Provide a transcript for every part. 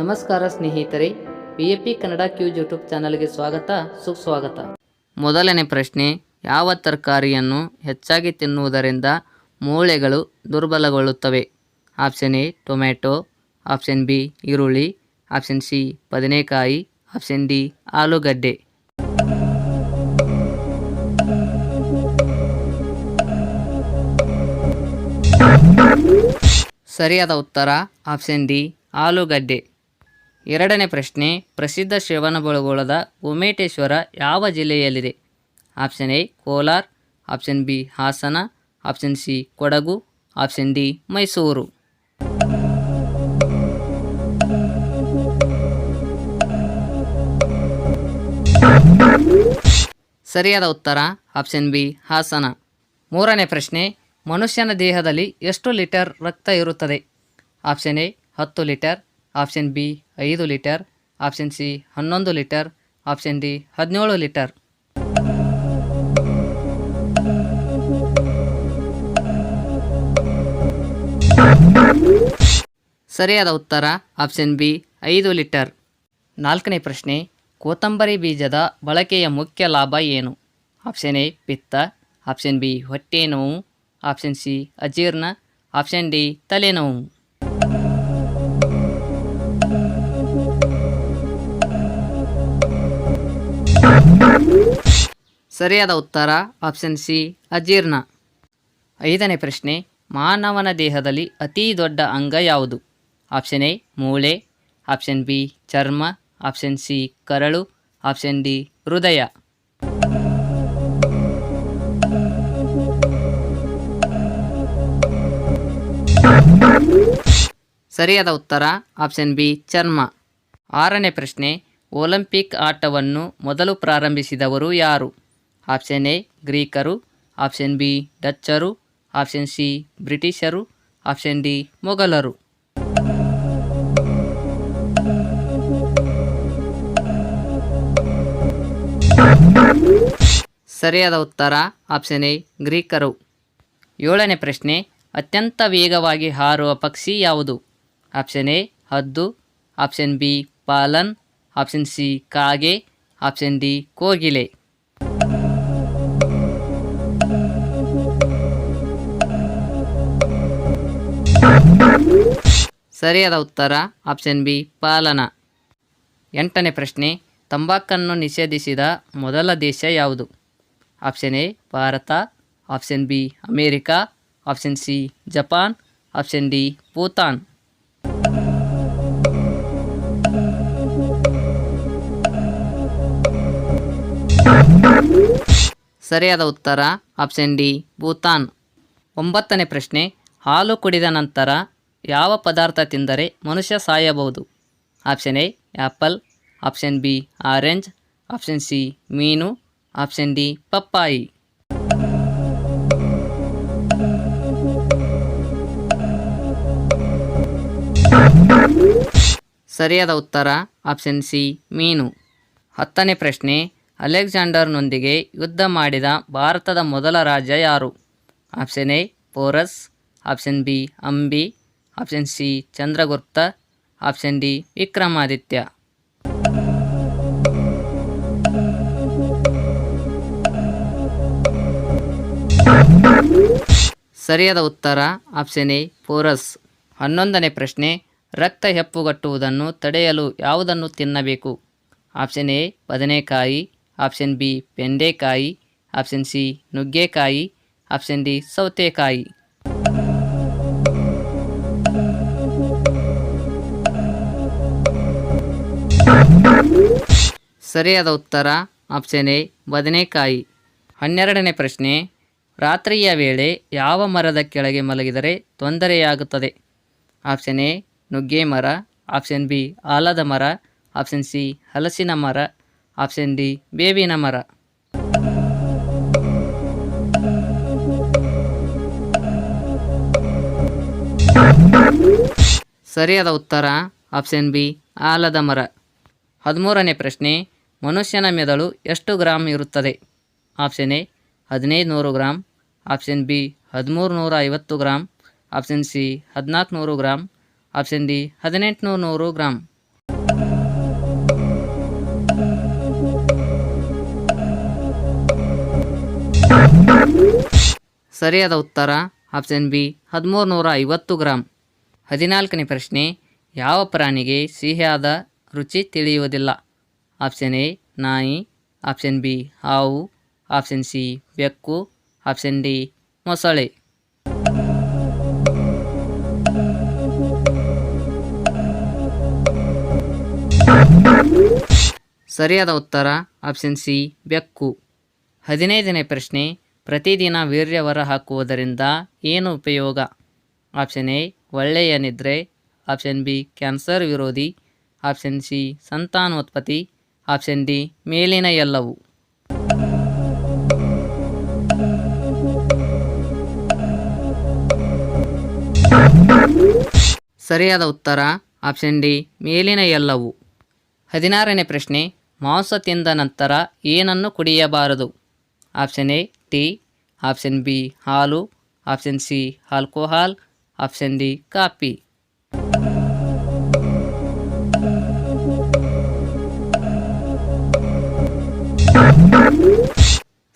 ನಮಸ್ಕಾರ ಸ್ನೇಹಿತರೆ V A P Kannada quiz YouTube ಚಾನಲ್ಗೆ ಸ್ವಾಗತ, ಸುಸ್ವಾಗತ. ಮೊದಲನೇ ಪ್ರಶ್ನೆ, ಯಾವ ತರಕಾರಿಯನ್ನು ಹೆಚ್ಚಾಗಿ ತಿನ್ನುವುದರಿಂದ ಮೂಳೆಗಳು ದುರ್ಬಲಗೊಳ್ಳುತ್ತವೆ? Option A, tomato, option B, ಈರುಳ್ಳಿ, ಆಪ್ಷನ್ ಸಿ, ಬದನೆಕಾಯಿ, ಆಪ್ಷನ್ ಡಿ, ಆಲೂಗಡ್ಡೆ. ಸರಿಯಾದ ಉತ್ತರ, ಆಪ್ಷನ್ ಡಿ, ಆಲೂಗಡ್ಡೆ. ಎರಡನೇ ಪ್ರಶ್ನೆ, ಪ್ರಸಿದ್ಧ ಶ್ರವಣಬೆಳಗೊಳದ ಉಮೇಟೇಶ್ವರ ಯಾವ ಜಿಲ್ಲೆಯಲ್ಲಿದೆ? Option A, Kolar, option B, Hassan, option C, Kodagu, option D, Mysuru. ಸರಿಯಾದ ಉತ್ತರ, ಆಪ್ಷನ್ ಬಿ, ಹಾಸನ. ಮೂರನೇ ಪ್ರಶ್ನೆ, ಮನುಷ್ಯನ ದೇಹದಲ್ಲಿ ಎಷ್ಟು ಲೀಟರ್ ರಕ್ತ ಇರುತ್ತದೆ? ಆಪ್ಷನ್ ಎ, ಹತ್ತು ಲೀಟರ್ ಆಪ್ಷನ್ ಬಿ ಐದು ಲೀಟರ್, ಆಪ್ಷನ್ ಸಿ ಹನ್ನೊಂದು ಲೀಟರ್, ಆಪ್ಷನ್ ಡಿ ಹದಿನೇಳು ಲೀಟರ್. ಸರಿಯಾದ ಉತ್ತರ, ಆಪ್ಷನ್ ಬಿ ಐದು ಲೀಟರ್. ನಾಲ್ಕನೇ ಪ್ರಶ್ನೆ ಕೊತ್ತಂಬರಿ ಬೀಜದ ಬಳಕೆಯ ಮುಖ್ಯ ಲಾಭ ಏನು? ಆಪ್ಷನ್ ಎ, ಪಿತ್ತ. ಆಪ್ಷನ್ ಬಿ, ಹೊಟ್ಟೆ ನೋವು. ಆಪ್ಷನ್ ಸಿ, ಅಜೀರ್ಣ. ಆಪ್ಷನ್ ಡಿ, ತಲೆನೋವು. ಸರಿಯಾದ ಉತ್ತರ ಆಪ್ಷನ್ ಸಿ ಅಜೀರ್ಣ. ಐದನೇ ಪ್ರಶ್ನೆ, ಮಾನವನ ದೇಹದಲ್ಲಿ ಅತೀ ದೊಡ್ಡ ಅಂಗ ಯಾವುದು? ಆಪ್ಷನ್ ಎ ಮೂಳೆ ಆಪ್ಷನ್ ಬಿ ಚರ್ಮ ಆಪ್ಷನ್ ಸಿ ಕರಳು ಆಪ್ಷನ್ ಡಿ ಹೃದಯ. ಸರಿಯಾದ ಉತ್ತರ ಆಪ್ಷನ್ ಬಿ ಚರ್ಮ. ಆರನೇ ಪ್ರಶ್ನೆ, ಒಲಿಂಪಿಕ್ ಆಟವನ್ನು ಮೊದಲು ಪ್ರಾರಂಭಿಸಿದವರು ಯಾರು? ಆಪ್ಷನ್ ಎ, ಗ್ರೀಕರು. ಆಪ್ಷನ್ ಬಿ, ಡಚ್ಚರು. ಆಪ್ಷನ್ ಸಿ, ಬ್ರಿಟಿಷರು. ಆಪ್ಷನ್ ಡಿ, ಮೊಘಲರು. ಸರಿಯಾದ ಉತ್ತರ, ಆಪ್ಷನ್ ಎ, ಗ್ರೀಕರು. ಏಳನೇ ಪ್ರಶ್ನೆ, ಅತ್ಯಂತ ವೇಗವಾಗಿ ಹಾರುವ ಪಕ್ಷಿ ಯಾವುದು? ಆಪ್ಷನ್ ಎ, ಹದ್ದು. Option B, falcon. Option C, ಕಾಗೆ. ಆಪ್ಷನ್ ಡಿ, ಕೋಗಿಲೆ. ಸರಿಯಾದ ಉತ್ತರ ಆಪ್ಷನ್ ಬಿ ಪಾಲನ. ಎಂಟನೇ ಪ್ರಶ್ನೆ, ತಂಬಾಕನ್ನು ನಿಷೇಧಿಸಿದ ಮೊದಲ ದೇಶ ಯಾವುದು? Option A Bharat option B America option C Japan option D Bhutan. ಸರಿಯಾದ ಉತ್ತರ ಆಪ್ಷನ್ ಡಿ ಭೂತಾನ್. ಒಂಬತ್ತನೇ ಪ್ರಶ್ನೆ, ಹಾಲು ಕುಡಿದ ನಂತರ ಯಾವ ಪದಾರ್ಥ ತಿಂದರೆ ಮನುಷ್ಯ ಸಾಯಬಹುದು? Option A, apple. Option B, orange. Option C, ಮೀನು. ಆಪ್ಷನ್ ಡಿ, ಪಪ್ಪಾಯಿ. ಸರಿಯಾದ ಉತ್ತರ, ಆಪ್ಷನ್ ಸಿ, ಮೀನು. ಹತ್ತನೇ ಪ್ರಶ್ನೆ, ಅಲೆಕ್ಸಾಂಡರ್ನೊಂದಿಗೆ ಯುದ್ಧ ಮಾಡಿದ ಭಾರತದ ಮೊದಲ ರಾಜ ಯಾರು? Option A, Porus. Option B, Ambhi. Option C, Chandragupta. Option D, Vikramaditya. ಸರಿಯಾದ ಉತ್ತರ, ಆಪ್ಷನ್ ಎ, ಪೋರಸ್. ಹನ್ನೊಂದನೇ ಪ್ರಶ್ನೆ, ರಕ್ತ ಹೆಪ್ಪುಗಟ್ಟುವುದನ್ನು ತಡೆಯಲು ಯಾವುದನ್ನು ತಿನ್ನಬೇಕು? ಆಪ್ಷನ್ ಎ, ಬದನೆಕಾಯಿ. ಆಪ್ಷನ್ ಬಿ, ಬೆಂಡೆಕಾಯಿ. ಆಪ್ಷನ್ ಸಿ, ನುಗ್ಗೆಕಾಯಿ. ಆಪ್ಷನ್ ಡಿ, ಸೌತೆಕಾಯಿ. ಸರಿಯಾದ ಉತ್ತರ ಆಪ್ಷನ್ ಎ ಬದನೆಕಾಯಿ. ಹನ್ನೆರಡನೇ ಪ್ರಶ್ನೆ, ರಾತ್ರಿಯ ವೇಳೆ ಯಾವ ಮರದ ಕೆಳಗೆ ಮಲಗಿದರೆ ತೊಂದರೆಯಾಗುತ್ತದೆ? ಆಪ್ಷನ್ ಎ ನುಗ್ಗೆ ಮರ ಆಪ್ಷನ್ ಬಿ ಆಲದ ಮರ ಆಪ್ಷನ್ ಸಿ ಹಲಸಿನ ಮರ ಆಪ್ಷನ್ ಡಿ ಬೇವಿನ ಮರ. ಸರಿಯಾದ ಉತ್ತರ ಆಪ್ಷನ್ ಬಿ ಆಲದ ಮರ. ಹದಿಮೂರನೇ ಪ್ರಶ್ನೆ ಮನುಷ್ಯನ ಮೆದುಳು ಎಷ್ಟು ಗ್ರಾಮ್ ಇರುತ್ತದೆ? ಆಪ್ಷನ್ ಎ ಹದಿನೈದು ನೂರು ಗ್ರಾಮ್ ಆಪ್ಷನ್ ಬಿ ಹದಿಮೂರು ನೂರ ಐವತ್ತು ಗ್ರಾಮ್ ಆಪ್ಷನ್ ಸಿ ಹದಿನಾಲ್ಕು ನೂರು ಗ್ರಾಮ್ ಆಪ್ಷನ್ ಡಿ ಹದಿನೆಂಟು ನೂರು ಗ್ರಾಮ್ ಸರಿಯಾದ ಉತ್ತರ, ಆಪ್ಷನ್ ಬಿ ಹದಿಮೂರು ನೂರ ಐವತ್ತು ಗ್ರಾಮ್ ಹದಿನಾಲ್ಕನೇ ಪ್ರಶ್ನೆ, ಯಾವ ಪ್ರಾಣಿಗೆ ಸಿಹಿಯಾದ ರುಚಿ ತಿಳಿಯುವುದಿಲ್ಲ? ಆಪ್ಷನ್ ಎ, ನಾಯಿ. ಆಪ್ಷನ್ ಬಿ, ಹಾವು. ಆಪ್ಷನ್ ಸಿ, ಬೆಕ್ಕು. ಆಪ್ಷನ್ ಡಿ, ಮೊಸಳೆ. ಸರಿಯಾದ ಉತ್ತರ, ಆಪ್ಷನ್ ಸಿ, ಬೆಕ್ಕು. ಹದಿನೈದನೇ ಪ್ರಶ್ನೆ, ಪ್ರತಿದಿನ ವೀರ್ಯವರ ಹಾಕುವುದರಿಂದ ಏನು ಉಪಯೋಗ? ಆಪ್ಷನ್ ಎ, ಒಳ್ಳೆಯ ನಿದ್ರೆ. ಆಪ್ಷನ್ ಬಿ, ಕ್ಯಾನ್ಸರ್ ವಿರೋಧಿ. ಆಪ್ಷನ್ ಸಿ, ಸಂತಾನೋತ್ಪತ್ತಿ. ಆಪ್ಷನ್ ಡಿ, ಮೇಲಿನ ಎಲ್ಲವು. ಸರಿಯಾದ ಉತ್ತರ, ಆಪ್ಷನ್ ಡಿ, ಮೇಲಿನ ಎಲ್ಲವು. ಹದಿನಾರನೇ ಪ್ರಶ್ನೆ, ಮಾಂಸ ತಿಂದ ನಂತರ ಏನನ್ನು ಕುಡಿಯಬಾರದು? Option A, tea, option B, ಹಾಲು, option C, alcohol, option D, coffee.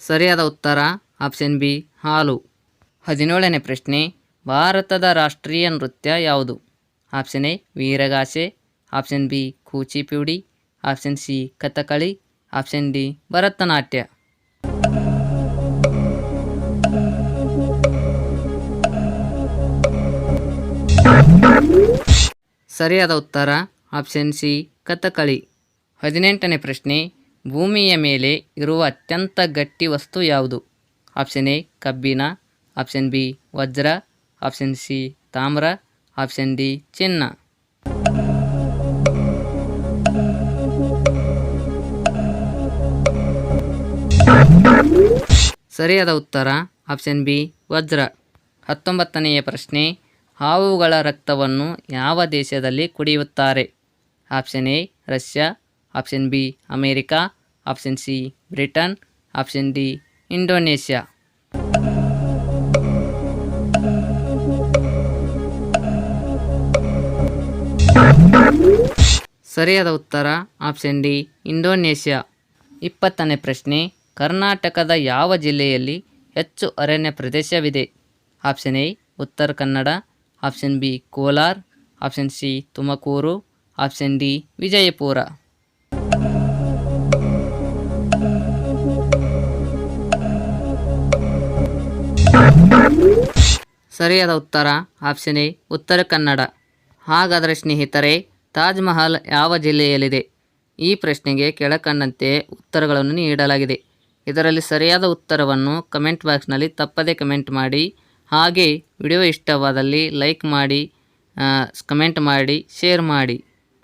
ಸರಿಯಾದ ಉತ್ತರ, ಆಪ್ಷನ್ ಬಿ, ಹಾಲು. ಹದಿನೇಳನೇ ಪ್ರಶ್ನೆ, ಭಾರತದ ರಾಷ್ಟ್ರೀಯ ನೃತ್ಯ ಯಾವುದು? Option A, Veeragase. Option B, Kuchipudi. Option C, Kathakali. Option D, Bharatanatyam. ಸರಿಯಾದ ಉತ್ತರ, ಆಪ್ಷನ್ ಸಿ, ಕಥಕಳಿ. ಹದಿನೆಂಟನೇ ಪ್ರಶ್ನೆ ಭೂಮಿಯ ಮೇಲೆ ಇರುವ ಅತ್ಯಂತ ಗಟ್ಟಿ ವಸ್ತು ಯಾವುದು? ಆಪ್ಷನ್ ಎ, ಕಬ್ಬಿಣ. ಆಪ್ಷನ್ ಬಿ, ವಜ್ರ. ಆಪ್ಷನ್ ಸಿ, ತಾಮ್ರ. ಆಪ್ಷನ್ ಡಿ, ಚಿನ್ನ. ಸರಿಯಾದ ಉತ್ತರ, ಆಪ್ಷನ್ ಬಿ, ವಜ್ರ. ಹತ್ತೊಂಬತ್ತನೆಯ ಪ್ರಶ್ನೆ, ಹಾವುಗಳ ರಕ್ತವನ್ನು ಯಾವ ದೇಶದಲ್ಲಿ ಕುಡಿಯುತ್ತಾರೆ? Option A, Russia. Option B, America. Option C, Britain. Option D, Indonesia. ಸರಿಯಾದ ಉತ್ತರ, ಆಪ್ಷನ್ ಡಿ, ಇಂಡೋನೇಷ್ಯಾ. ಇಪ್ಪತ್ತನೇ ಪ್ರಶ್ನೆ, ಕರ್ನಾಟಕದ ಯಾವ ಜಿಲ್ಲೆಯಲ್ಲಿ ಹೆಚ್ಚು ಅರಣ್ಯ ಪ್ರದೇಶವಿದೆ? Option A, Uttara Kannada. Option B, Kolar. Option C, Tumakuru. Option D, Vijayapura. ಸರಿಯಾದ ಉತ್ತರ? Option A, Uttara Kannada. ಹಾಗಾದರೆ ಸ್ನೇಹಿತರೆ, ತಾಜ್ ಮಹಲ್ ಯಾವ ಜಿಲ್ಲೆಯಲ್ಲಿದೆ? ಈ ಪ್ರಶ್ನೆಗೆ ಕೆಳಕಂಡಂತೆ ಉತ್ತರಗಳನ್ನು ನೀಡಲಾಗಿದೆ. ಇದರಲ್ಲಿ ಸರಿಯಾದ ಉತ್ತರವನ್ನು ಕಮೆಂಟ್ ಬಾಕ್ಸ್ನಲ್ಲಿ ತಪ್ಪದೇ ಕಮೆಂಟ್ ಮಾಡಿ, ಹಾಗೆ ವಿಡಿಯೋ ಇಷ್ಟವಾದಲ್ಲಿ ಲೈಕ್ ಮಾಡಿ ಕಮೆಂಟ್ ಮಾಡಿ, ಶೇರ್ ಮಾಡಿ.